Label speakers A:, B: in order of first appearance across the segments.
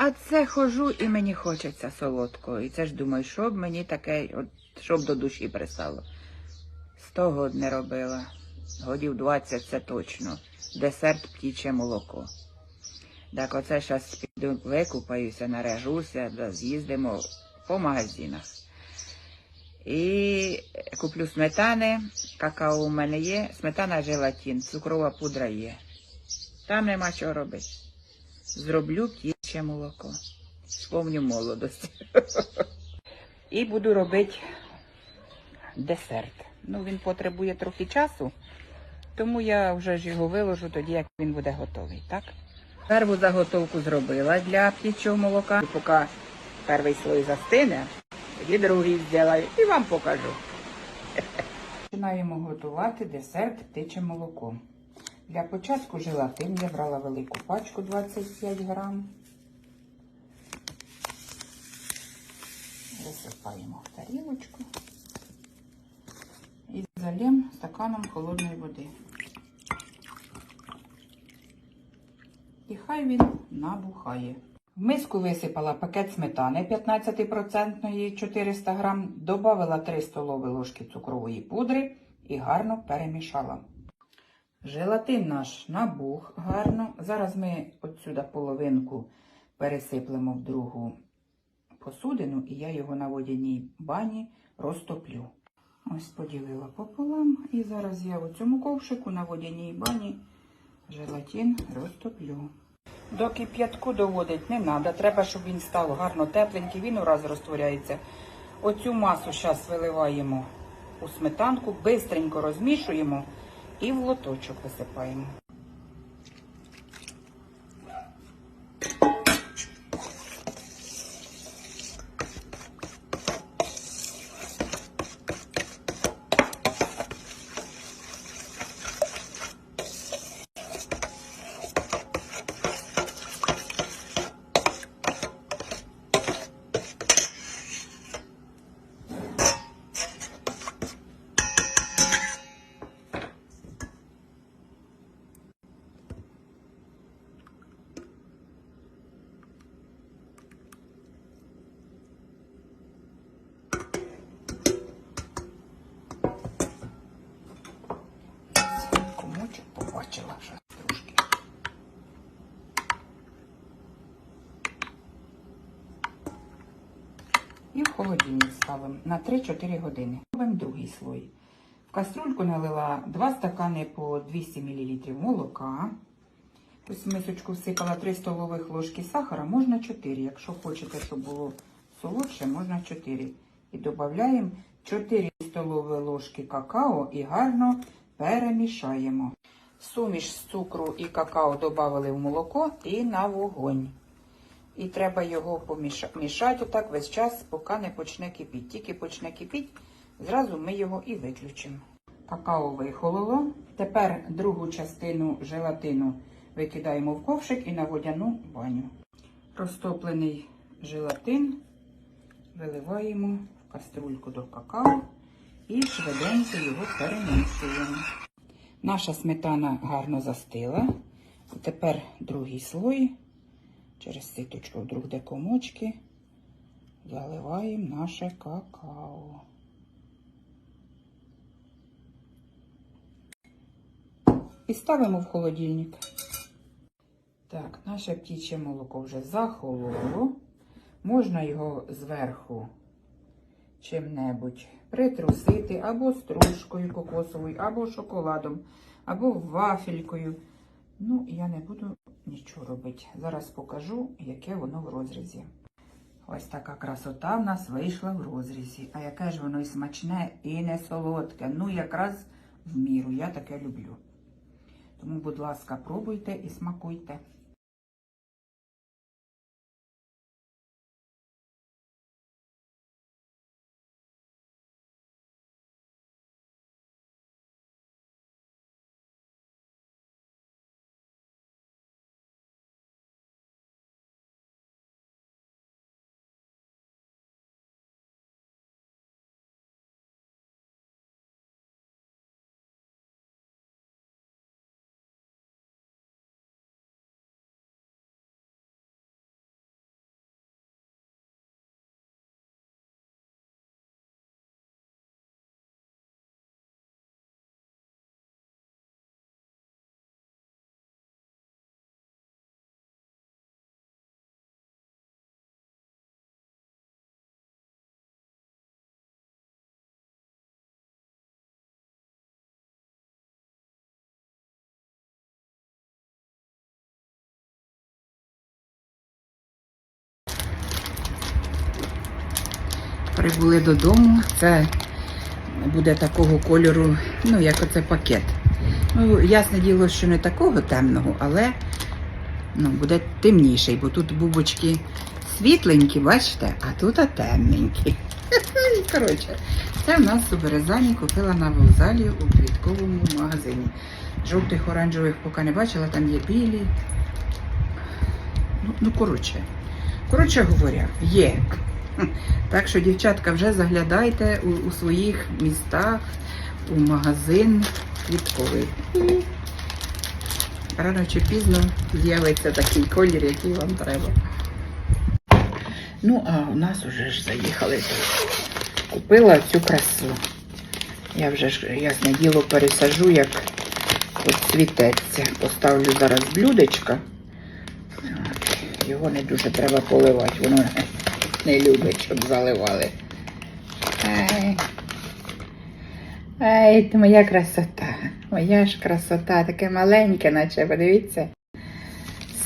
A: А це хожу і мені хочеться солодкого. І це ж думаю, що б мені таке, от, щоб до душі пристало. Сто год не робила. Годів 20 це точно. Десерт птіче молоко. Так оце зараз піду викупаюся, наряжуся, да з'їздимо по магазинах. І куплю сметани, какао у мене є, сметана желатин, цукрова пудра є. Там нема чого робити. Зроблю птіче молоко. Сповню молодость. І буду робити десерт. Ну, він потребує трохи часу, тому я вже ж його виложу тоді, як він буде готовий, так? Перву заготовку зробила для птічого молока. Поки перший слой застине, тоді другий зроблю і вам покажу. Починаємо готувати десерт птиче молоко. Для початку желатин я брала велику пачку 25 грам. Висипаємо в тарілочку і залємо стаканом холодної води. І хай він набухає. В миску висипала пакет сметани 15% 400 грам, додала 3 столові ложки цукрової пудри і гарно перемішала. Желатин наш набух гарно. Зараз ми отсюди половинку пересиплемо в другу посудину, і я його на водяній бані розтоплю. Ось поділила пополам. І зараз я у цьому ковшику на водяній бані желатин розтоплю. До кип'ятку доводить не треба. Треба, щоб він став гарно тепленький, він ураз розтворяється. Оцю масу зараз виливаємо у сметанку, бистренько розмішуємо і в лоточок висипаємо. Комочок побачила вже трошки. І в холодильник ставимо на 3-4 години. Робимо другий слой. В каструльку налила 2 стакани по 200 мл молока. Ось в мисочку всипала 3 столових ложки сахара, можна 4. Якщо хочете, щоб було солодше, можна 4. І додаємо 4 столові ложки какао і гарно перемішаємо. Суміш з цукру і какао додали в молоко і на вогонь. І треба його помішати отак весь час, поки не почне кипіти. Тільки почне кипіти, зразу ми його і виключимо. Какао вихололо. Тепер другу частину желатину викидаємо в ковшик і на водяну баню. Розтоплений желатин виливаємо в каструльку до какао і швиденько його перемішуємо. Наша сметана гарно застила. Тепер другий слой. Через ситочку вдруг де комочки. Заливаємо наше какао. І ставимо в холодильник. Так, наше птіче молоко вже захололо. Можна його зверху чим-небудь притрусити або стружкою кокосовою, або шоколадом, або вафелькою. Ну, я не буду нічого робити. Зараз покажу, яке воно в розрізі. Ось така красота в нас вийшла в розрізі. А яке ж воно і смачне, і не солодке. Ну, якраз в міру. Я таке люблю. Тому, будь ласка, пробуйте і смакуйте. Прибули додому. Це буде такого кольору, ну, як оце пакет. Ну, ясне діло, що не такого темного, але ну, буде темніший, бо тут бубочки світленькі, бачите, а тут а темненькі. Коротше, це в нас у Березані купила на вокзалі у квітковому магазині. Жовтих, оранжевих поки не бачила, там є білі. Ну, ну коротше. Коротше говоря, є. Так що, дівчатка, вже заглядайте у, у своїх містах у магазин квітковий. Рано чи пізно з'явиться такий колір, який вам треба. Ну, а у нас уже ж заїхали. Купила цю красу. Я вже ж, ясне діло, пересажу, як цвітеться. Поставлю зараз блюдечко. Його не дуже треба поливати, воно не любить, щоб заливали. Ай, Ай, ти моя красота. Моя ж красота, таке маленьке, наче, подивіться.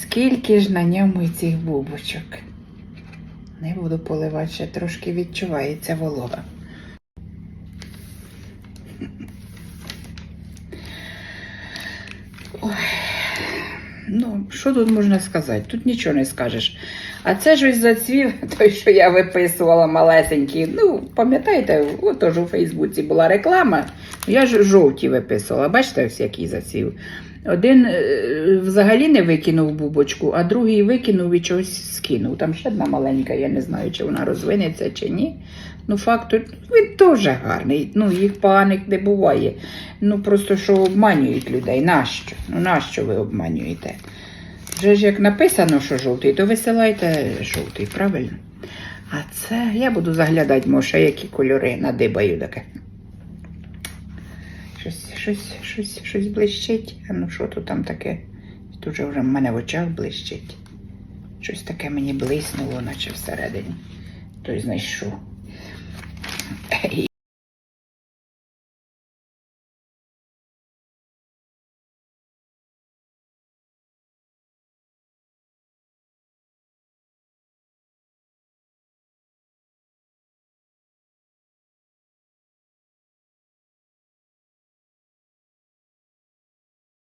A: Скільки ж на ньому цих бубочок. Не буду поливати, ще трошки відчувається волога. Ой. Ну, що тут можна сказати? Тут нічого не скажеш. А це ж ось зацвів той, що я виписувала малесенький. Ну, пам'ятаєте, отож у Фейсбуці була реклама. Я ж жовті виписувала. Бачите, ось який зацвів. Один е, взагалі не викинув бубочку, а другий викинув і чогось скинув. Там ще одна маленька, я не знаю, чи вона розвинеться, чи ні. Ну, факт, він теж гарний. Ну, їх поганих не буває. Ну, просто що обманюють людей. Нащо? Ну, нащо ви обманюєте? Вже ж як написано, що жовтий, то висилайте жовтий, правильно? А це я буду заглядати, може, які кольори надибаю таке. Щось, щось, щось, щось блищить. А ну що тут там таке? Тут же вже в мене в очах блищить. Щось таке мені блиснуло, наче всередині. Той знайшов. 哎。